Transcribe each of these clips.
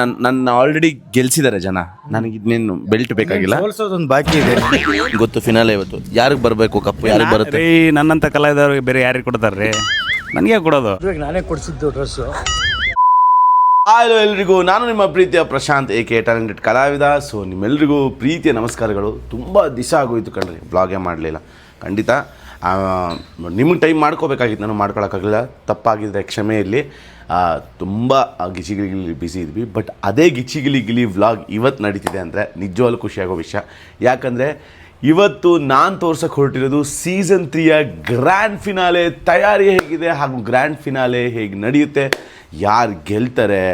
ನನ್ನ ನನ್ನ ಆಲ್ರೆಡಿ ಗೆಲ್ಸಿದ್ದಾರೆ ಜನ. ನನಗೆ ಇನ್ನೇನು ಬೆಲ್ಟ್ ಬೇಕಾಗಿಲ್ಲ. ಸೋಲ್ಸೋದೊಂದು ಬಾಕಿ ಇದೆ. ಗೊತ್ತು ಫಿನಾಲೆ ಇವತ್ತು. ಯಾರಿಗೆ ಬರಬೇಕು ಕಪ್ಪು ಯಾರಿಗೆ ಬರುತ್ತೆ? ರೀ ನನ್ನಂತ ಕಲಾವಿದವ್ರಿಗೆ ಬೇರೆ ಯಾರಿಗೆ ಕೊಡ್ತಾರ್ರಿ ನನಗೆ ಕೊಡೋದು? ನಾನೇ ಕೊಡಿಸಿದ್ದು ಡ್ರೆಸ್ಸು ಹಲೋ ಎಲ್ರಿಗೂ ನಾನು ನಿಮ್ಮ ಪ್ರೀತಿಯ ಪ್ರಶಾಂತ್ ಎ ಕೆ ಟ್ಯಾಲೆಂಟೆಡ್ ಕಲಾವಿದ. ಸೊ ನಿಮ್ಮೆಲ್ರಿಗೂ ಪ್ರೀತಿಯ ನಮಸ್ಕಾರಗಳು. ತುಂಬ ದಿಸ ಆಗೋಯ್ತು ಕಣ್ರಿ. ಬ್ಲಾಗೇ ಮಾಡಲಿಲ್ಲ. ಖಂಡಿತ. ನಿಮಗೆ ಟೈಮ್ ಮಾಡ್ಕೋಬೇಕಾಗಿತ್ತು. ನಾನು ಮಾಡ್ಕೊಳಕ್ಕಾಗಲಿಲ್ಲ. ತಪ್ಪಾಗಿದ್ದರೆ ಕ್ಷಮೆ ಇರಲಿ ತುಂಬ ಗಿಲಿ ಬಿಸಿ ಇದ್ವಿ. ಬಟ್ ಅದೇ ಗಿಲಿ ಗಿಲಿ ವ್ಲಾಗ್ ಇವತ್ತು ನಡೀತಿದೆ ಅಂದರೆ ನಿಜವಾಗ್ಲೂ ಖುಷಿಯಾಗೋ ವಿಷಯ. ಯಾಕಂದರೆ ಇವತ್ತು ನಾನು ತೋರ್ಸಕ್ಕೆ ಹೊರಟಿರೋದು ಸೀಸನ್ ತ್ರೀಯ ಗ್ರ್ಯಾಂಡ್ ಫಿನಾಲೆ ತಯಾರಿ ಹೇಗಿದೆ ಹಾಗೂ ಗ್ರ್ಯಾಂಡ್ ಫಿನಾಲೆ ಹೇಗೆ ನಡೆಯುತ್ತೆ? ಯಾರು ಗೆಲ್ತಾರೆ?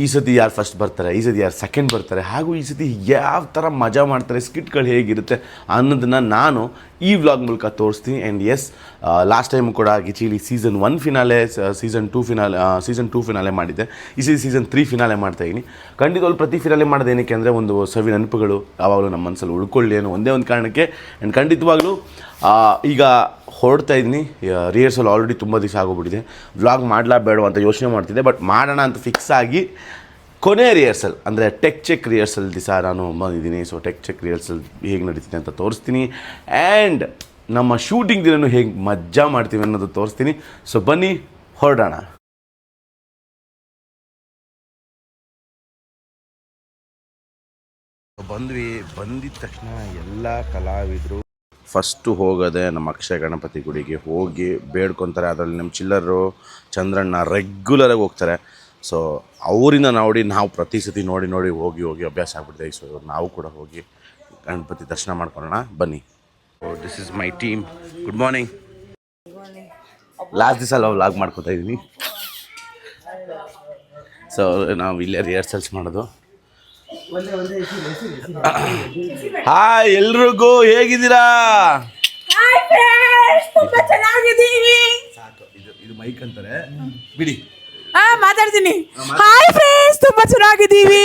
ಈ ಸತಿ ಯಾರು ಫಸ್ಟ್ ಬರ್ತಾರೆ, ಈ ಸತಿ ಯಾರು ಸೆಕೆಂಡ್ ಬರ್ತಾರೆ, ಹಾಗೂ ಈ ಸತಿ ಯಾವ ಥರ ಮಜಾ ಮಾಡ್ತಾರೆ ಸ್ಕಿಟ್ಗಳು ಹೇಗಿರುತ್ತೆ ಅನ್ನೋದನ್ನು ನಾನು ಈ ವ್ಲಾಗ್ ಮೂಲಕ ತೋರಿಸ್ತೀನಿ. ಆ್ಯಂಡ್ ಎಸ್ ಲಾಸ್ಟ್ ಟೈಮ್ ಕೂಡ ಗಿಚಿಲಿ season one finale season two finale season two finale ಮಾಡಿದ್ದೆ. ಈ ಸತಿ ಸೀಸನ್ ತ್ರೀ ಫಿನಾಲೆ ಮಾಡ್ತಾಯಿದ್ದೀನಿ ಖಂಡಿತವಾಗ್ಲೂ ಪ್ರತಿ ಫಿನಾಲೆ ಮಾಡೋದು ಏನಕ್ಕೆ ಅಂದರೆ ಒಂದು ಸವಿ ನೆನಪುಗಳು ಯಾವಾಗಲೂ ನಮ್ಮ ಮನಸ್ಸಲ್ಲಿ ಉಳ್ಕೊಳ್ಳಿ ಅನ್ನೋ ಒಂದೇ ಒಂದು ಕಾರಣಕ್ಕೆ. ಆ್ಯಂಡ್ ಖಂಡಿತವಾಗ್ಲೂ ಈಗ ಹೊರಡ್ತಾ ಇದ್ದೀನಿ. ರಿಹರ್ಸಲ್ ಆಲ್ರೆಡಿ ತುಂಬ ದಿವಸ ಆಗೋಗ್ಬಿಟ್ಟಿದೆ. ವ್ಲಾಗ್ ಮಾಡಲಾ ಬೇಡ ಅಂತ ಯೋಚನೆ ಮಾಡ್ತಿದ್ದೆ ಬಟ್ ಮಾಡೋಣ ಅಂತ ಫಿಕ್ಸ್ ಆಗಿ ಕೊನೆ ರಿಹರ್ಸಲ್ ಅಂದರೆ ಟೆಕ್ ಚೆಕ್ ರಿಹರ್ಸಲ್ ದಿವಸ ನಾನು ಬಂದಿದ್ದೀನಿ. ಸೊ ಟೆಕ್ ಚೆಕ್ ರಿಹರ್ಸಲ್ ಹೇಗೆ ನಡೀತಿದೆ ಅಂತ ತೋರಿಸ್ತೀನಿ. ಆ್ಯಂಡ್ ನಮ್ಮ ಶೂಟಿಂಗ್ ದಿನನೂ ಹೇಗೆ ಮಜಾ ಮಾಡ್ತೀವಿ ಅನ್ನೋದು ತೋರಿಸ್ತೀನಿ. ಸೊ ಬನ್ನಿ, ಹೊರಡೋಣ. ಬಂದ್ವಿ, ಬಂದಿದ ತಕ್ಷಣ ಎಲ್ಲ ಕಲಾವಿದರು ಫಸ್ಟು ಹೋಗೋದೆ ನಮ್ಮ ಅಕ್ಷಯ ಗಣಪತಿ ಗುಡಿಗೆ ಹೋಗಿ ಬೇಡ್ಕೊತಾರೆ. ಅದರಲ್ಲಿ ನಮ್ಮ ಚಿಲ್ಲರು, ಚಂದ್ರಣ್ಣ ರೆಗ್ಯುಲರಾಗಿ ಹೋಗ್ತಾರೆ. ಸೊ ಅವರಿಂದ ನೋಡಿ ನಾವು ಪ್ರತಿ ಸತಿ ನೋಡಿ ನೋಡಿ ಹೋಗಿ ಹೋಗಿ ಅಭ್ಯಾಸ ಆಗ್ಬಿಟ್ಟಿದೆ ಸೊ ನಾವು ಕೂಡ ಹೋಗಿ ಗಣಪತಿ ದರ್ಶನ ಮಾಡ್ಕೊಳ್ಳೋಣ. ಬನ್ನಿ. This is my team good morning last ದಿವಸ ನಾವು ವ್ಲಾಗ್ ಮಾಡ್ಕೊತಾ ಇದ್ದೀನಿ ಸೊ ನಾವು ಇಲ್ಲೇ ರಿಹರ್ಸಲ್ಸ್ ಮಾಡೋದು. ಹಾಯ್ ಎಲ್ರಿಗೂ ಹೇಗಿದ್ದೀರಾ? ಹಾಯ್ ಫ್ರೆಂಡ್ಸ್ ತುಂಬಾ ಚೆನ್ನಾಗಿದ್ದೀವಿ. ಇದು ಇದು ಮೈಕ್ ಅಂತಾರೆ. ಬಿಡಿ. ಹಾ ಮಾತಾಡ್ತೀನಿ. ಹಾಯ್ ಫ್ರೆಂಡ್ಸ್ ತುಂಬಾ ಚೆನ್ನಾಗಿದ್ದೀವಿ.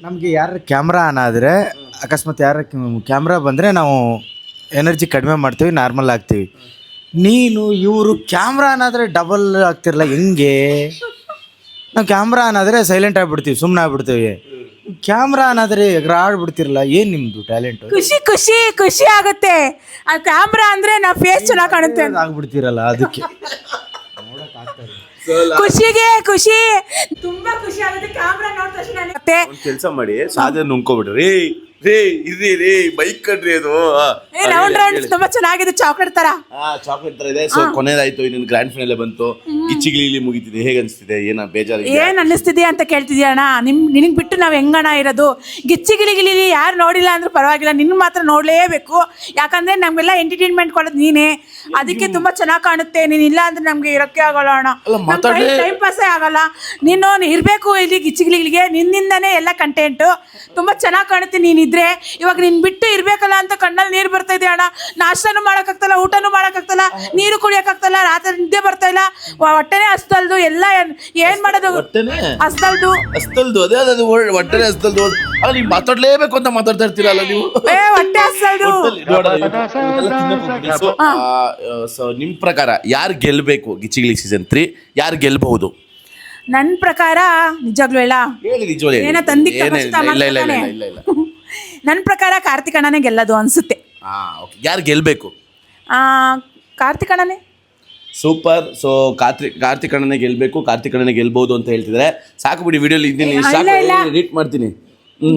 ನಮಗೆ ಯಾರು ಕ್ಯಾಮ್ರಾ ಆನ್ ಆದ್ರೆ ಅಕಸ್ಮಾತ್ ಯಾರ ಕ್ಯಾಮ್ರಾ ಬಂದರೆ ನಾವು ಎನರ್ಜಿ ಕಡಿಮೆ ಮಾಡ್ತೀವಿ ನಾರ್ಮಲ್ ಆಗ್ತೀವಿ. ನೀನು ಇವರು ಕ್ಯಾಮ್ರಾ ಆನ್ ಆದ್ರೆ ಡಬಲ್ ಆಗ್ತಿರಲ್ಲ ಹೆಂಗೆ? ನಾವು ಕ್ಯಾಮ್ರಾ ಆನ್ ಆದರೆ ಸೈಲೆಂಟ್ ಆಗಿಬಿಡ್ತೀವಿ ಸುಮ್ಮನೆ ಆಗ್ಬಿಡ್ತೀವಿ. ಕ್ಯಾಮ್ರಾ ಆನ್ ಆದರೆ ಆಡ್ಬಿಡ್ತಿರಲ್ಲ ಏನು ನಿಮ್ಮದು ಟ್ಯಾಲೆಂಟ್ ಖುಷಿ ಖುಷಿ ಖುಷಿ ಆಗುತ್ತೆ. ಆ ಕ್ಯಾಮ್ರಾ ಅಂದ್ರೆ ನಾವು ಫೇಸ್ ಚೆನ್ನಾಗಿ ಕಾಣುತ್ತೆ ಅಂತ. ಆಗ್ಬಿಡ್ತಿರಲ್ಲ ಅದಕ್ಕೆ. ಖುಷಿಗೆ ಖುಷಿ. ತುಂಬಾ ಖುಷಿ ಆಗುತ್ತೆ. ಕ್ಯಾಮ್ರಾ ನೋಡಿದ ತಕ್ಷಣ ಮತ್ತೆ ಒಂದು ಕೆಲಸ ಮಾಡಿ ಸಾಧ್ಯ ನುಂಗ್ಕೊಬಿಡ್ರಿ. ರೇ ರೇ ಇರ್ರಿ ರೇ ಬೈಕ್ ಅದು. ಏ ರೌಂಡ್ ರೌಂಡ್ ತುಂಬಾ ಚೆನ್ನಾಗಿದೆ. ಚಾಕ್ಲೇಟ್ ತರ. ಚಾಕ್ಲೇಟ್ ತರ ಇದೆ. ಸೊ ಕೊನೆದಾಯ್ತು ಇನ್ನೊಂದು ಗ್ರ್ಯಾಂಡ್ ಫೈನಲ್ ಬಂತು. ಗಿಚ್ಚಿಗಿಲಿ ಮುಗಿತಿದೆ. ಹೇಗೆ ಅನಿಸ್ತಿದೆ? ಏನ ಬೇಜಾರು ಏನ್ ಅನ್ನಿಸ್ತಿದೆ ಅಂತ ಕೇಳ್ತಿದ್ಯಾ ಅಣ್ಣ? ನಿಮ್ ನಿನಗ್ ಬಿಟ್ಟು ನಾವ್ ಹೆಂಗಣ ಇರೋದು? ಗಿಚ್ಚಿ ಗಿಲಿ ಗಿಲಿ ಯಾರು ನೋಡಿಲ್ಲ ಅಂದ್ರೆ ಪರವಾಗಿಲ್ಲ. ನಿನ್ ಮಾತ್ರ ನೋಡ್ಲೇಬೇಕು. ಯಾಕಂದ್ರೆ ನಮ್ಗೆಲ್ಲ ಎಂಟರ್ಟೈನ್ಮೆಂಟ್ ಕೊಡೋದು ನೀನೇ. ಅದಕ್ಕೆ ತುಂಬಾ ಚೆನ್ನಾಗಿ ಕಾಣುತ್ತೆ. ನೀನ್ ಇಲ್ಲ ಅಂದ್ರೆ ನಮ್ಗೆ ಇರೋಕ್ಕೆ ಆಗೋಲ್ಲ ಅಣ್ಣ. ಟೈಮ್ ಪಾಸೇ ಆಗಲ್ಲ. ನೀನು ಇರ್ಬೇಕು ಇಲ್ಲಿ ಗಿಚ್ಚಿ ಗಿಲಿಗಿಲಿಗೆ ನಿನ್ನಿಂದನೇ ಎಲ್ಲ ಕಂಟೆಂಟ್ ತುಂಬಾ ಚೆನ್ನಾಗಿ ಕಾಣುತ್ತೆ ನೀನಿದ್ರೆ ಇವಾಗ ನಿನ್ ಬಿಟ್ಟು ಇರ್ಬೇಕಲ್ಲ ಅಂತ ಕಣ್ಣಲ್ಲಿ ನೀರು ಬರ್ತಾ ಇದೆ ಅಣ್ಣ. ನಾಷ್ಟನೂ ಮಾಡೋಕ್ಕಾಗ್ತಲ್ಲ ಊಟನೂ ಮಾಡೋಕ್ಕಾಗ್ತಲ್ಲ ನೀರು ಕುಡಿಯೋಕ್ಕಾಗ್ತಲ್ಲ ರಾತ್ರಿ ನಿದ್ದೆ ಬರ್ತಾ ಇಲ್ಲ. ವ- ಹೊಟ್ಟೆನೇ ಅಸ್ತಲ್ದು ಎಲ್ಲ ಏನ್- ಏನ್ ಮಾಡೋದು? ಹೊಟ್ಟೆನೇ? ಹಸ್ದಲ್ದು. ಅಸ್ತಲ್ದು ಅದೇ ಅದೇ word, ಅಸ್ತಲ್ದು ಅಲ್ಲ ನೀವು ಮಾತಾಡ್ಲೇಬೇಕು ಅಂತ ಮಾತಾಡ್ತಾ ಇರ್ತೀರಲ್ಲ ನೀವು? ಏ ಹೊಟ್ಟೆ ಅಸ್ತಲ್ದು ಸೊ ನಿಮ್ ಪ್ರಕಾರ ಯಾರು ಗೆಲ್ಬೇಕು ಗಿಚ್ಚಿಗಿಳಿ ಸೀಸನ್ ತ್ರೀ ಯಾರು ಗೆಲ್ಬಹುದು? ನನ್ ಪ್ರಕಾರ ನಿಜಾಗ್ಲೂ ಹೇಳ. ಹೇಳಿ ನಿಜವಾಗ್ಲೂ ಹೇಳಿ. ಏನೋ ತಂದಿಕ್ ಇಲ್ಲ, ಇಲ್ಲ ಇಲ್ಲ ಇಲ್ಲ ಇಲ್ಲ ಇಲ್ಲ. ನನ್ ಪ್ರಕಾರ ಕಾರ್ತಿಕ್ ಅಣ್ಣನೇ ಗೆಲ್ಲದು ಅನ್ಸುತ್ತೆ. ಹಾ ಓಕೆ ಯಾರು ಗೆಲ್ಬೇಕು? ಆ, ಕಾರ್ತಿಕ್ ಅಣ್ಣನೇ. ಸೂಪರ್ ಸೊ ಕಾರ್ತಿಕ್ ಕಾರ್ತಿಕ್ ಅಣ್ಣನೇ ಗೆಲ್ಬೇಕು ಕಾರ್ತಿಕ್ ಅಣ್ಣನೇ ಗೆಲ್ಬಹುದು ಅಂತ ಹೇಳ್ತಿದ್ರೆ. ಸಾಕು ಬಿಡಿ ವಿಡಿಯೋಲಿ ಇದ್ದೀನಿ. ಇಲ್ಲ, ಸಾಕು ಇಲ್ಲ. ಎಡಿಟ್ ಮಾಡ್ತೀನಿ.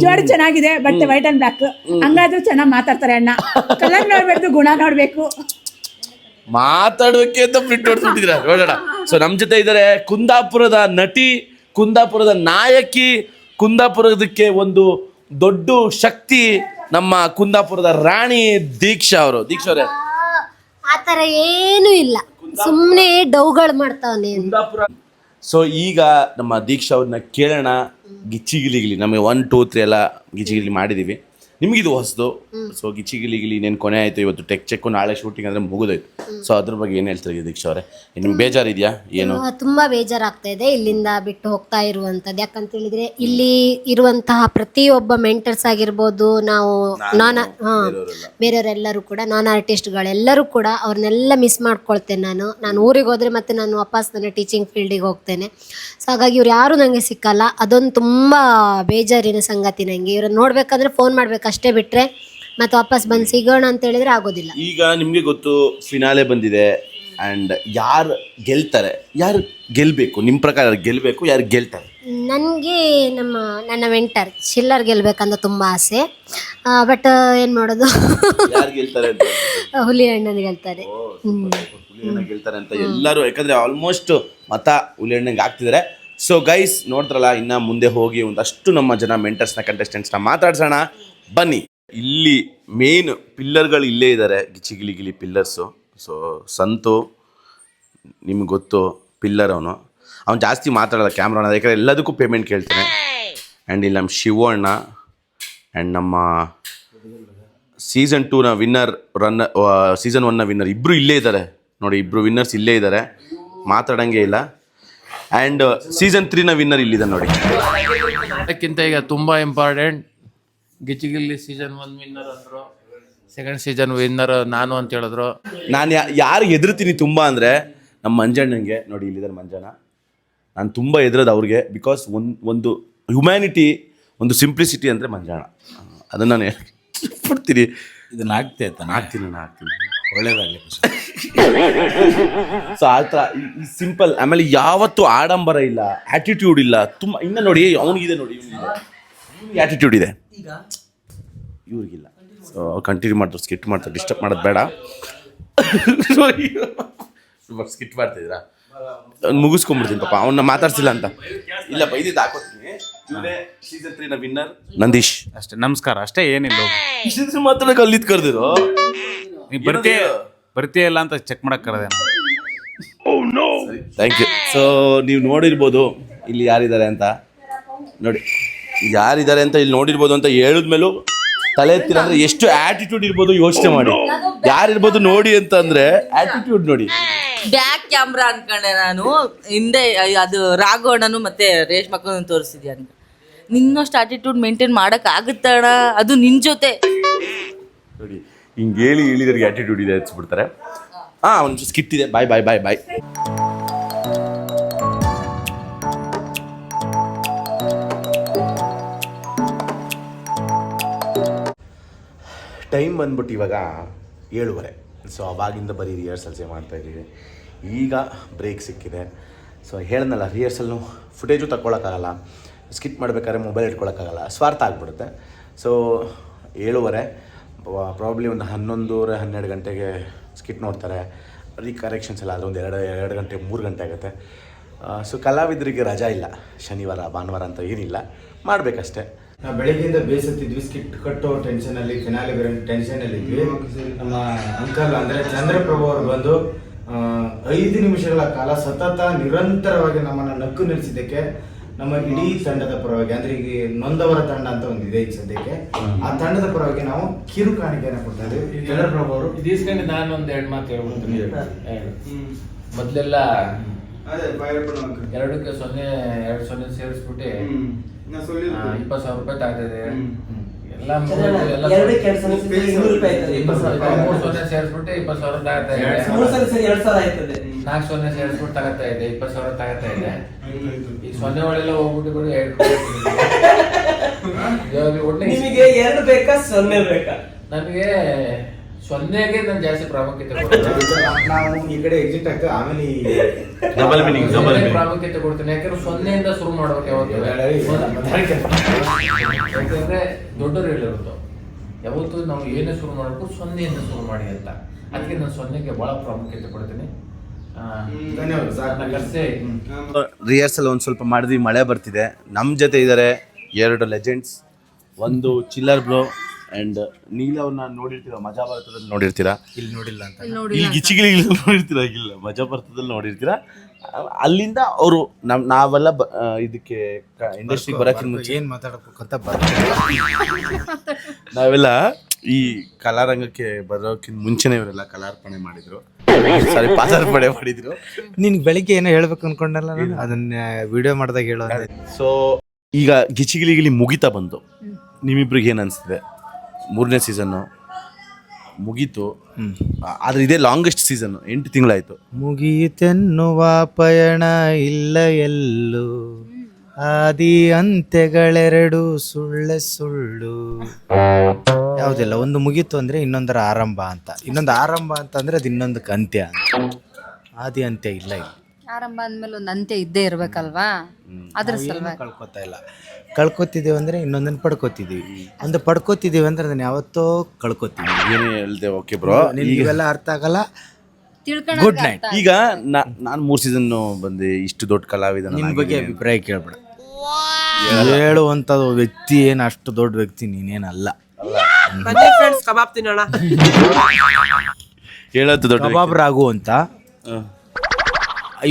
ಜೋಡಿ ಚೆನ್ನಾಗಿದೆ ಬಟ್ ವೈಟ್ ಅಂಡ್ ಬ್ಲಾಕ್ ಹಂಗಾದ್ರೂ ಚೆನ್ನಾಗಿ ಮಾತಾಡ್ತಾರೆ ಅಣ್ಣ. ಕಲರ್ ನೋಡ್ಬೇಕು ಗುಣ ನೋಡ್ಬೇಕು. ಮಾತಾಡೋಕೆ ಅಂತ ಪ್ರಿಂಟ್ ಹೊಡ್ಸ್ಬಿಟ್ಟಿದ್ರ ನೋಡೋಣ ಸೊ ನಮ್ಮ ಜೊತೆ ಇದ್ದಾರೆ ಕುಂದಾಪುರದ ನಟಿ ಕುಂದಾಪುರದ ನಾಯಕಿ ಕುಂದಾಪುರದಕ್ಕೆ ಒಂದು ದೊಡ್ಡ ಶಕ್ತಿ ನಮ್ಮ ಕುಂದಾಪುರದ ರಾಣಿ ದೀಕ್ಷಾ ಅವರು. ದೀಕ್ಷಾ ಅವರೇ. ಆತರ ಏನೂ ಇಲ್ಲ. ಸುಮ್ಮನೆ ಡೌಗಳು ಮಾಡ್ತಾವನೆ. ಸೊ ಈಗ ನಮ್ಮ ದೀಕ್ಷಾ ಅವ್ರನ್ನ ಕೇಳೋಣ ಗಿಚ್ಚಿಗಿಲಿಗಿಲಿ ನಮಗೆ ಒನ್ ಟೂ ತ್ರೀ ಎಲ್ಲ ಗಿಚ್ಚಿಗಿಲಿ ಮಾಡಿದ್ದೀವಿ ನಿಮಗಿದು ಹೊಸದು. ಸೊ ಗಿಚಿ ಗಿಲಿ ಗಿಲಿ ಇನ್ನೇನು ಕೊನೆ ಆಯಿತು ಇವತ್ತು ಟೆಕ್ ಚೆಕ್ ನಾಳೆ ಶೂಟಿಂಗ್ ಅಂದರೆ ಮುಗಿದೋಯ್ತು. ಸೊ ಅದ್ರ ಬಗ್ಗೆ ಏನು ಹೇಳ್ತಾರೆ ದೀಕ್ಷಾ ಅವರೇ? ನಿಮ್ಗೆ ಬೇಜಾರಿದೆಯಾ? ಏನು? ತುಂಬ ಬೇಜಾರಾಗ್ತಾ ಇದೆ. ಇಲ್ಲಿಂದ ಬಿಟ್ಟು ಹೋಗ್ತಾ ಇರುವಂಥದ್ದು. ಯಾಕಂತ ಹೇಳಿದ್ರೆ ಇಲ್ಲಿ ಇರುವಂತಹ ಪ್ರತಿಯೊಬ್ಬ ಮೆಂಟರ್ಸ್ ಆಗಿರ್ಬೋದು ನಾವು ನಾನ್ ಹಾ ಬೇರೆಯವರೆಲ್ಲರೂ ಕೂಡ ನಾನ್ ಆರ್ಟಿಸ್ಟ್ಗಳೆಲ್ಲರೂ ಕೂಡ ಅವ್ರನ್ನೆಲ್ಲ ಮಿಸ್ ಮಾಡ್ಕೊಳ್ತೇನೆ ನಾನು. ನಾನು ಊರಿಗೆ ಹೋದರೆ ಮತ್ತೆ ನಾನು ವಾಪಸ್ ನನ್ನ ಟೀಚಿಂಗ್ ಫೀಲ್ಡಿಗೆ ಹೋಗ್ತೇನೆ. ಸೊ ಹಾಗಾಗಿ ಇವ್ರು ಯಾರು ನನಗೆ ಸಿಕ್ಕಲ್ಲ. ಅದೊಂದು ತುಂಬಾ ಬೇಜಾರಿನ ಸಂಗತಿ ನನಗೆ ಇವ್ರನ್ನ ನೋಡ್ಬೇಕಂದ್ರೆ ಫೋನ್ ಮಾಡ್ಬೇಕಷ್ಟೇ ಬಿಟ್ರೆ ಮತ್ತೆ ವಾಪಸ್ ಬಂದು ಸಿಗೋಣ ಅಂತ ಹೇಳಿದ್ರೆ ಆಗೋದಿಲ್ಲ. ಈಗ ನಿಮಗೆ ಗೊತ್ತು ಫಿನಾಲೆ ಬಂದಿದೆ ಆ್ಯಂಡ್ ಯಾರು ಗೆಲ್ತಾರೆ? ಯಾರು ಗೆಲ್ಲಬೇಕು ನಿಮ್ಮ ಪ್ರಕಾರ ಗೆಲ್ಬೇಕು? ಗೆಲ್ಲಬೇಕು ಯಾರು ಗೆಲ್ತಾರೆ? ನನಗೆ ನಮ್ಮ ನನ್ನ ವೆಂಟರ್ ಚಿಲ್ಲರ್ ಗೆಲ್ಬೇಕಂತ ತುಂಬ ಆಸೆ. ಬಟ್ ಏನು ಮಾಡೋದು? ಯಾರು ಗೆಲ್ತಾರೆ ಅಂತ? ಹುಲಿ ಅಣ್ಣನ ಗೆಲ್ತಾರೆ. ಹುಲಿಯಣ್ಣ ಗೆಲ್ತಾರೆ ಅಂತ ಎಲ್ಲರೂ ಯಾಕಂದ್ರೆ ಆಲ್ಮೋಸ್ಟ್ ಮತ ಹುಲಿಯಣ್ಣಂಗೆ ಆಗ್ತಿದ್ದಾರೆ ಸೊ ಗೈಸ್ ನೋಡಿದ್ರಲ್ಲ ಇನ್ನ ಮುಂದೆ ಹೋಗಿ ಒಂದಷ್ಟು ನಮ್ಮ ಜನ ಮೆಂಟರ್ಸ್ನ ಕಂಟೆಸ್ಟೆಂಟ್ಸ್ನ ಮಾತಾಡ್ಸೋಣ. ಬನ್ನಿ. ಇಲ್ಲಿ ಮೇನ್ ಪಿಲ್ಲರ್ಗಳು ಇಲ್ಲೇ ಇದ್ದಾರೆ ಗಿಚಿಗಿಲಿ ಗಿಲಿ ಪಿಲ್ಲರ್ಸು ಸೊ ಸಂತು, ನಿಮ್ಗೆ ಗೊತ್ತು ಪಿಲ್ಲರ್ ಅವನು. ಅವ್ನು ಜಾಸ್ತಿ ಮಾತಾಡಲ್ಲ ಕ್ಯಾಮ್ರಾ ಯಾಕಂದರೆ ಎಲ್ಲದಕ್ಕೂ ಪೇಮೆಂಟ್ ಕೇಳ್ತಾನೆ. ಆ್ಯಂಡ್ ಇಲ್ಲಿ ನಮ್ಮ ಶಿವಣ್ಣ ಆ್ಯಂಡ್ ನಮ್ಮ ಸೀಸನ್ ಟೂನ ವಿನ್ನರ್ ರನ್ನ ಸೀಸನ್ ಒನ್ನ ವಿನ್ನರ್ ಇಬ್ಬರು ಇಲ್ಲೇ ಇದ್ದಾರೆ ನೋಡಿ ಇಬ್ಬರು ವಿನ್ನರ್ಸ್ ಇಲ್ಲೇ ಇದ್ದಾರೆ ಮಾತಾಡೋಂಗೆ ಇಲ್ಲ. ಆ್ಯಂಡ್ ಸೀಸನ್ ತ್ರೀನ ವಿನ್ನರ್ ಇಲ್ಲಿದೆ ನೋಡಿ. ಅದಕ್ಕಿಂತ ಈಗ ತುಂಬ important Gicchi Gili season one winner ಅಂದರು ಸೆಕೆಂಡ್ ಸೀಸನ್ ವಿನ್ನರ್ ನಾನು ಅಂತ ಹೇಳಿದ್ರು. ನಾನು ಯಾರು ಎದುರ್ತೀನಿ ತುಂಬ ಅಂದರೆ ನಮ್ಮ ಮಂಜಣ್ಣಂಗೆ ನೋಡಿ ಇಲ್ಲಿದ್ದಾರೆ ಮಂಜಣ್ಣ. ನಾನು ತುಂಬ ಎದುರೋದು ಅವ್ರಿಗೆ ಬಿಕಾಸ್ ಒಂದು ಒಂದು ಹ್ಯುಮ್ಯಾನಿಟಿ ಒಂದು ಸಿಂಪ್ಲಿಸಿಟಿ ಅಂದರೆ ಮಂಜಣ್ಣ. ಅದನ್ನು ನಾನು ಬಿಡ್ತೀನಿ ಇದನ್ನ ಆಗ್ತೇ ಇತ್ತ ಹಾಕ್ತೀನಿ ನಾನು ಹಾಕ್ತೀನಿ. ಒಳ್ಳೇದಾಗಲಿ ಸೊ ಆ ಥರ ಈ ಸಿಂಪಲ್ ಆಮೇಲೆ ಯಾವತ್ತೂ ಆಡಂಬರ ಇಲ್ಲ ಆ್ಯಟಿಟ್ಯೂಡ್ ಇಲ್ಲ. ತುಂಬ ಇನ್ನೂ ನೋಡಿ ಅವನಿಗಿದೆ ನೋಡಿ ಇವ್ನಿಗೆ ಆಟಿಟ್ಯೂಡ್ ಇದೆ. ಇವ್ರಿಗಿಲ್ಲ. ಸೊ ಕಂಟಿನ್ಯೂ ಮಾಡ್ತಾರೆ ಸ್ಕಿಟ್ ಮಾಡ್ತಾರೆ ಡಿಸ್ಟರ್ಬ್ ಮಾಡೋದು ಬೇಡ. ಸ್ಕಿಟ್ ಮಾಡ್ತಿದ್ದೀರಾ? ಮುಗಿಸ್ಕೊಂಡ್ಬಿಡ್ತೀನಿ ಪಾಪ ಅವನ್ನ ಮಾತಾಡ್ಸಿಲ್ಲ ಅಂತ. ಇಲ್ಲ ಬೈದಿದ್ದು ಹಾಕೋತೀನಿ. ಸೀಸನ್ ತ್ರೀನ ವಿನ್ನರ್ ನಂದೀಶ್. ಅಷ್ಟೇ ನಮಸ್ಕಾರ ಅಷ್ಟೇ ಏನಿಲ್ಲ. ಹೋಗು. ಇಷ್ಟು ಮಾತಾಡಕ್ಕೆ ಅಲ್ಲಿ ಕರೆದಿರೋ? ನೀ ಬರ್ತೀಯ ಬರ್ತೀಯ ಇಲ್ಲ ಅಂತ ಚೆಕ್ ಮಾಡಕ್ ಕರೆದೆ ಥ್ಯಾಂಕ್ ಯು ಸೊ ನೀವು ನೋಡಿರ್ಬೋದು ಇಲ್ಲಿ ಯಾರಿದ್ದಾರೆ ಅಂತ. ನೋಡಿ. ಯಾರಿದ್ದಾರೆ ಅಂತ ಇಲ್ಲಿ ನೋಡಿರ್ಬೋದು ಅಂತ ಹೇಳಿದ್ಮೇಲೂ ತಲೆ ಎತ್ತಿಲ್ಲ ಅಂದ್ರೆ ಎಷ್ಟು ಆಟಿಟ್ಯೂಡ್ ಇರ್ಬೋದು ಯೋಚನೆ ಮಾಡಿ. ಯಾರಿರ್ಬೋದು ನೋಡಿ ಅಂತ ಅಂದ್ರೆ ಆಟಿಟ್ಯೂಡ್ ನೋಡಿ. ಬ್ಯಾಕ್ ಕ್ಯಾಮ್ರಾ ಅನ್ಕೊಂಡೆ ನಾನು. ಹಿಂದೆ ಅದು ರಾಘವಣ್ಣನು ಮತ್ತೆ ರೇಷ್ಮಕ್ಕನು ತೋರಿಸಿದ್ಯಾ ಅಂತ ನಿನ್ನಷ್ಟು ಆಟಿಟ್ಯೂಡ್ ಮೇಂಟೈನ್ ಮಾಡಕ್ ಆಗುತ್ತಣ ಅದು ನಿನ್ ಜೊತೆ. ನೋಡಿ ಹಿಂಗೆ ಹೇಳಿ ಹೇಳಿದರಿಗೆ ಆಟಿಟ್ಯೂಡ್ ಇದೆ ಹಚ್ಬಿಡ್ತಾರೆ ಹಾ ಒಂದು ಸ್ಕಿಟ್ ಇದೆ. ಬಾಯ್ ಬಾಯ್ ಬಾಯ್ ಬಾಯ್ ಟೈಮ್ ಬಂದ್ಬಿಟ್ಟು ಇವಾಗ ಏಳುವರೆ. ಸೊ ಅವಾಗಿಂದ ಬರೀ ಮಾಡ್ತಾ ಇದ್ದೀವಿ. ಈಗ ಬ್ರೇಕ್ ಸಿಕ್ಕಿದೆ. ಸೊ ಹೇಳ್ದಲ್ಲ ರಿಹರ್ಸಲ್ನು ಫುಟೇಜು ತಗೊಳಕ್ಕಾಗಲ್ಲ ಸ್ಕಿಪ್ ಮಾಡ್ಬೇಕಾದ್ರೆ ಮೊಬೈಲ್ ಇಟ್ಕೊಳಕ್ಕಾಗಲ್ಲ. ಸ್ವಾರ್ಥ ಆಗಿಬಿಡುತ್ತೆ. ಸೊ ಏಳುವರೆ ಪ್ರಾಬ್ಲಿ ಒಂದು ಹನ್ನೊಂದೂವರೆ, ಹನ್ನೆರಡು ಗಂಟೆಗೆ ಸ್ಕಿಟ್ ನೋಡ್ತಾರೆ. ಅದಕ್ಕೆ ಕರೆಕ್ಷನ್ಸ್ ಎಲ್ಲ ಅದೊಂದು ಎರಡು ಎರಡು ಗಂಟೆ, ಮೂರು ಗಂಟೆ ಆಗುತ್ತೆ. ಸೊ ಕಲಾವಿದರಿಗೆ ರಜಾ ಇಲ್ಲ. ಶನಿವಾರ, ಭಾನುವಾರ ಅಂತ ಏನಿಲ್ಲ. ಮಾಡಬೇಕಷ್ಟೇ. ನಾವು ಬೆಳಗ್ಗೆಯಿಂದ ಬೇಸತ್ತಿದ್ವಿ ಸ್ಕಿಟ್ ಕಟ್ಟೋ ಟೆನ್ಷನ್ ಅಲ್ಲಿ ಫಿನಾಲೆ ಬರೋ ಟೆನ್ಷನ್ ಅಲ್ಲಿ ಇದ್ವಿ. ನಮ್ಮ ಅಂಕಲ್ ಅಂದ್ರೆ ಚಂದ್ರಪ್ರಭು ಅವರು ಬಂದು ಆ, ಐದು ನಿಮಿಷಗಳ ಕಾಲ ಸತತ ನಿರಂತರವಾಗಿ ನಮ್ಮನ್ನ ನಕ್ಕು ನಿಲ್ಲಿಸಿದ್ದಕ್ಕೆ ನಮ್ಮ ಇಡೀ ತಂಡದ ಪರವಾಗಿ ಅಂದ್ರೆ ಈಗ ನೊಂದವರ ತಂಡ ಅಂತ ಒಂದಿದೆ ಈಗ ಸದ್ಯಕ್ಕೆ. ಆ ತಂಡದ ಪರವಾಗಿ ನಾವು ಕಿರು ಕಾಣಿಕೆಯನ್ನು ಕೊಡ್ತಾ ಇದ್ದೀವಿ ಚಂದ್ರಪ್ರಭು ಅವರು. ಇದೀಸ್ಕೊಂಡು ನಾನು ಒಂದ್ ಎರಡು ಮಾತು ಹೇಳ್ಬಿಡ್ತೀನಿ ಮೊದ್ಲೆಲ್ಲ ಮೊದಲೆಲ್ಲ ಎರಡಕ್ಕೆ ಸೊನ್ನೆ ಎರಡು ಸೊನ್ನೆ ಸೇರಿಸ್ಬಿಟ್ಟು. ಇಪ್ಪತ್ತು ಸಾವಿರ ರೂಪಾಯಿ ತಾಗ್ತದೆ ಎಲ್ಲ ಇಪ್ಪತ್ತು ಸಾವಿರ- ಮೂರು ಸೊನ್ನೆ ಸೇರಿಸ್ಬಿಟ್ಟು ಇಪ್ಪತ್ತು ಸಾವಿರ ತಗತ್ತಾ ಇದೆ. ನಾಲ್ಕು ಸೊನ್ನೆ ಸೇರಿಸ್ಬಿಟ್ಟು ತಗತ್ತಾ ಇದೆ ಇಪ್ಪತ್ತು ಸಾವಿರ ತಗತ್ತಾ ಇದೆ. ಈ ಸೊನ್ನೆ ಹೋಗ್ಬಿಟ್ಟು ಕೂಡ ಎರಡು ಒಟ್ಟಿಗೆ ನಿಮಗೆ ಎರಡು ಬೇಕಾ ಸೊನ್ನೆ ಬೇಕಾ? ನನಗೆ ಸೊನ್ನೆಗೆ ನಾನು ಜಾಸ್ತಿ ಪ್ರಾಮುಖ್ಯತೆ ಕೊಡ್ತೀನಿ. ನಾವು ಈ ಕಡೆ ಎಕ್ಸಿಟ್ ಆಗ್ತೇವೆ ಆಮೇಲೆ ಈ ಡಬಲ್ ಮೀನಿಂಗ್ ಡಬಲ್ ಸೊನ್ನೆಗೆ ಪ್ರಾಮುಖ್ಯತೆ ಕೊಡ್ತೀನಿ ಯಾಕಂದ್ರೆ ಸೊನ್ನೆಯಿಂದ ಶುರು ಮಾಡ್ಬೇಕು ಯಾವತ್ತು. ಯಾಕಂದ್ರೆ ದೊಡ್ಡರು ಹೇಳಿರೋದು ಯಾವತ್ತು ನಾವು ಏನೇ ಶುರು ಮಾಡಬೇಕು ಸೊನ್ನೆಯಿಂದ ಶುರು ಮಾಡಿ ಅಂತ. ಅದಕ್ಕೆ ನಾನು ಸೊನ್ನೆಗೆ ಬಹಳ ಪ್ರಾಮುಖ್ಯತೆ ಕೊಡ್ತೀನಿ. ಆ, ಧನ್ಯವಾದ ಸಾಕು. ನನ್ನ ಕರ್ಸೆ. ರಿಹರ್ಸಲ್ ಒಂದು ಸ್ವಲ್ಪ ಮಾಡಿದ್ವಿ ಮಳೆ ಬರ್ತಿದೆ. ನಮ್ಮ ಜೊತೆ ಇದ್ದಾರೆ ಎರಡು ಲೆಜೆಂಡ್ಸ್ ಒಂದು ಚಿಲ್ಲರ್ ಬ್ರೋ ಆ್ಯಂಡ್ ನೀಲ ಅವ್ರನ್ನ ನೋಡಿರ್ತೀರಾ? ಮಜಾ ಭಾರತದಲ್ಲಿ ನೋಡಿರ್ತೀರಾ? ಇಲ್ಲಿ ನೋಡಿಲ್ಲ ಅಂತ. ಇಲ್ಲಿ ಗಿಚ್ಚಿಗಿಲಿ ನೋಡಿರ್ತೀರಾ? ಇಲ್ಲ. ಮಜಾ ಭಾರತದಲ್ಲಿ ನೋಡಿರ್ತೀರಾ ಅಲ್ಲಿಂದ ಅವರು ನಮ್ ನಾವೆಲ್ಲ ಬ- ಆ, ಇದಕ್ಕೆ ಇಂಡಸ್ಟ್ರಿಗೆ ಬರೋಕ್ಕಿಂತ ಮುಂಚೆ ಏನ್ ಮಾತಾಡಬೇಕು ಅಂತ ನಾವೆಲ್ಲ ಈ ಕಲಾರಂಗಕ್ಕೆ ಬರೋಕ್ಕಿಂತ ಮುಂಚೆನೇ ಇವರೆಲ್ಲ ಕಲಾರ್ಪಣೆ ಮಾಡಿದ್ರು. ಸಾರಿ ಪಾದಾರ್ಪಣೆ ಮಾಡಿದ್ರು. ನಿನ್ಗೆ ಬೆಳಿಗ್ಗೆ ಏನೋ ಹೇಳ್ಬೇಕು ಅನ್ಕೊಂಡಲ್ಲ ನಾನು? ಅದನ್ನ ವಿಡಿಯೋ ಮಾಡಿದಾಗ ಹೇಳೋ ಸೊ ಈಗ ಗಿಚಿಗಿಲಿಗಿಲಿ ಮುಗಿತಾ ಬಂತು. ನಿಮ್ಮಿಬ್ರಿಗೆ ಏನು ಅನಿಸ್ತಿದೆ? ಮೂರನೇ ಸೀಸನ್ನು ಮುಗೀತು. ಆದ್ರೆ ಇದೇ ಲಾಂಗೆಸ್ಟ್ ಸೀಸನ್ ಎಂಟು ತಿಂಗಳಾಯ್ತು. ಮುಗಿಯಿತೆನ್ನುವ ಪಯಣ ಇಲ್ಲ ಎಲ್ಲೂ. ಆದಿ ಅಂತ್ಯಗಳೆರಡು ಸುಳ್ಳೆ ಸುಳ್ಳು. ಯಾವುದಿಲ್ಲ? ಒಂದು ಮುಗೀತು ಅಂದ್ರೆ ಇನ್ನೊಂದರ ಆರಂಭ ಅಂತ. ಇನ್ನೊಂದು ಆರಂಭ ಅಂತಂದ್ರೆ ಅದು ಇನ್ನೊಂದಕ್ಕೆ ಅಂತ್ಯ ಅಂತ. ಆದಿ ಅಂತ್ಯ ಇಲ್ಲ ಇಲ್ಲಿ. ಆರಂಭ ಅಂದ್ಮೇಲೆ ಒಂದು ಅಂತ್ಯ ಇದ್ದೇ ಇರ್ಬೇಕಲ್ವಾ? ಅದ್ರ ಸಲುವಾಗಿ. ಕಳ್ಕೊತಾ ಇಲ್ಲ. ಕಳ್ಕೊತಿದ್ದೀವಿ ಅಂದ್ರೆ ಇನ್ನೊಂದನ್ನು ಪಡ್ಕೊತಿದ್ದೀವಿ ಒಂದು ಪಡ್ಕೊತಿದ್ದೀವಿ ಅಂದ್ರೆ ಅದನ್ನ ಯಾವತ್ತೋ ಕಳ್ಕೊತೀವಿ. ಏನೇ ಹೇಳ್ದೆ ಓಕೆ ಬ್ರೋ ನಿನ್ಗೆ ಇವೆಲ್ಲ ಅರ್ಥ ಆಗಲ್ಲ? ಗುಡ್ ನೈಟ್ ಈಗ ನಾನು ಮೂರು ಸೀಸನ್ ಬಂದೆ ಇಷ್ಟು ದೊಡ್ಡ ಕಲಾವಿದ ನಿಮ್ಮ ಬಗ್ಗೆ ಅಭಿಪ್ರಾಯ ಕೇಳ್ಬೇಡ. ಹೇಳುವಂಥದ್ದು ವ್ಯಕ್ತಿ ಏನು ಅಷ್ಟು ದೊಡ್ಡ ವ್ಯಕ್ತಿ ನೀನೇನಲ್ಲ. ಬನ್ನಿ ಫ್ರೆಂಡ್ಸ್ ಕಬಾಬ್ ತಿನ್ನೋಣ. ಹೇಳತ್ತು ದೊಡ್ಡ ಕಬಾಬ್ ರಾಗು ಅಂತ.